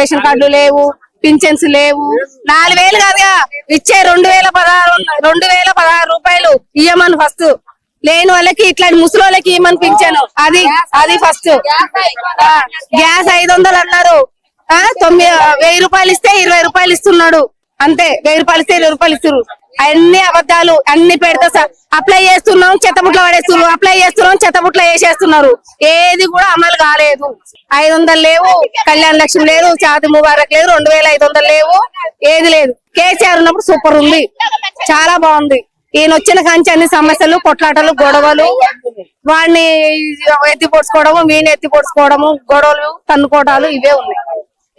Ration కార్డులు లేవు పింఛన్స్ లేవు. నాలుగు వేలు కాదుగా ఇచ్చే రెండు వేల పదహారు రెండు వేల పదహారు రూపాయలు ఇయ్యమని ఫస్ట్. లేని వాళ్ళకి ఇట్లాంటి ముసలి వాళ్ళకి ఇవ్వమని పింఛను. అది అది ఫస్ట్. గ్యాస్ ఐదు వందలు అన్నారు. ఆ తొమ్మిది వెయ్యి రూపాయలు ఇస్తే ఇరవై రూపాయలు ఇస్తున్నాడు. అంతే వెయ్యి రూపాయలు ఇస్తే ఇరవై రూపాయలు ఇస్తున్నారు అన్ని అబద్ధాలు అన్ని పెడతా సార్ అప్లై చేస్తున్నాం చెత్తబుట్లో పడేస్తున్నారు అప్లై చేస్తున్నాం చెత్తబుట్లో వేసేస్తున్నారు. ఏది కూడా అమలు కాలేదు. ఐదు వందలు లేవు కళ్యాణ లక్ష్మి లేదు చాతి ముబారక్ లేదు రెండు వేల ఐదు వందలు లేవు ఏది లేదు. కేసీఆర్ ఉన్నప్పుడు సూపర్ ఉంది. చాలా బాగుంది. ఈయన వచ్చిన కంచి అన్ని సమస్యలు కొట్లాటలు గొడవలు వాడిని ఎత్తి పొడుచుకోవడము వీడిని ఎత్తి పొడుచుకోవడము గొడవలు తన్నుకోవడాలు ఇవే ఉన్నాయి.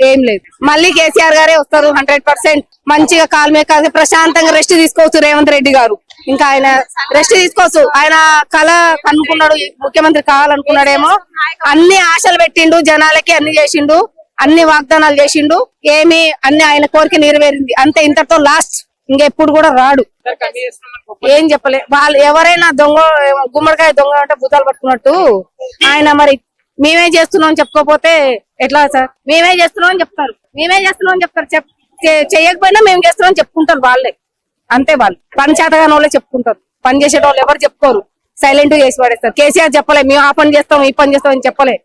ఏం లేదు. మళ్ళీ కేసీఆర్ గారే వస్తారు హండ్రెడ్ పర్సెంట్ మంచిగా కాలు మీద ప్రశాంతంగా రెస్ట్ తీసుకోవచ్చు రేవంత్ రెడ్డి గారు. ఇంకా ఆయన రెస్ట్ తీసుకోవచ్చు. ఆయన కళ కనుక్కున్నాడు ముఖ్యమంత్రి కావాలనుకున్నాడేమో. అన్ని ఆశలు పెట్టిండు జనాలకి అన్ని చేసిండు అన్ని వాగ్దానాలు చేసిండు. ఏమి అన్ని ఆయన కోరిక నెరవేరింది. అంతే ఇంతటితో లాస్ట్ ఇంకెప్పుడు కూడా రాడు. ఏం చెప్పలే. వాళ్ళు ఎవరైనా దొంగ గుమ్మడికాయ దొంగ అంటే భూతాలు పట్టుకున్నట్టు. ఆయన మరి మేమే చేస్తున్నాం అని చెప్పుకోపోతే ఎట్లా సార్? మేమే చేస్తున్నాం అని చెప్తారు. మేమే చేస్తున్నాం అని చెప్తారు. చెప్ చేయకపోయినా మేము చేస్తున్నాం అని చెప్పుకుంటారు వాళ్ళే. అంతే వాళ్ళు. పని చేతగాని వాళ్ళే చెప్పుకుంటారు. పని చేసేట వాళ్ళు ఎవరు చెప్పుకోరు. సైలెంట్ చేసి పడేస్తారు. కేసీఆర్ చెప్పలే మేము ఆ పని చేస్తాం ఈ పని చేస్తాం అని చెప్పలే.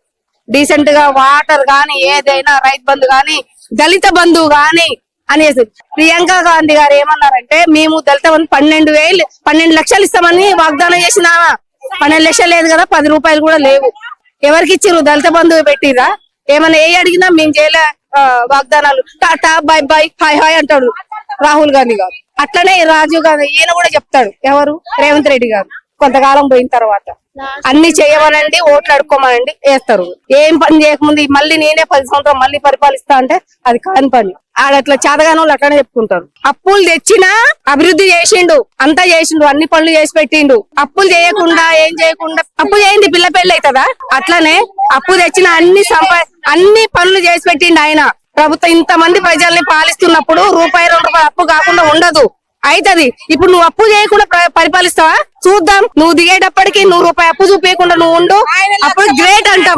డీసెంట్గా వాటర్ గాని ఏదైనా రైతు బంధు గాని దళిత బంధు గాని అనేసి. ప్రియాంక గాంధీ గారు ఏమన్నారంటే మేము దళిత బంధు పన్నెండు వేలు పన్నెండు లక్షలు ఇస్తామని వాగ్దానం చేసినావా? పన్నెండు లక్షలు లేదు కదా పది రూపాయలు కూడా లేవు. ఎవరికి ఇచ్చిర్రు? దళిత బంధువు పెట్టిరా ఏమైనా ఏ అడిగినా మేము చేయలే వాగ్దానాలు. Tata bye bye hi hi అంటాడు రాహుల్ గాంధీ గారు. అట్లనే రాజీవ్ గాంధీ ఈయన కూడా చెప్తాడు ఎవరు? రేవంత్ రెడ్డి గారు. కొంతకాలం పోయిన తర్వాత. అన్ని చేయమనండి ఓట్లు అడుక్కోమనండి వేస్తారు. ఏం పని చేయకముందు మళ్ళీ నేనే పది సంవత్సరం మళ్ళీ పరిపాలిస్తా అంటే అది కాని పని. ఆడట్లా చేతగాని వాళ్ళు అట్లనే చెప్పుకుంటారు. అప్పులు తెచ్చినా అభివృద్ధి చేసిండు అంతా చేసిండు అన్ని పనులు చేసి పెట్టిండు. అప్పులు చేయకుండా ఏం చేయకుండా అప్పు చేయింది పిల్ల పెళ్ళి అవుతుందా అట్లనే అప్పు తెచ్చిన అన్ని సంపా అన్ని పనులు చేసి పెట్టిండు ఆయన. ప్రభుత్వం ఇంతమంది ప్రజల్ని పాలిస్తున్నప్పుడు రూపాయి రెండు రూపాయలు అప్పు కాకుండా ఉండదు. అయితది. ఇప్పుడు నువ్వు అప్పు చేయకుండా ప్ర- పరిపాలిస్తావా? చూద్దాం. నువ్వు దిగేటప్పటికి నువ్వు రూపాయి అప్పు చూపించకుండా నువ్వు ఉండు. అప్పుడు గ్రేట్ అంటాం.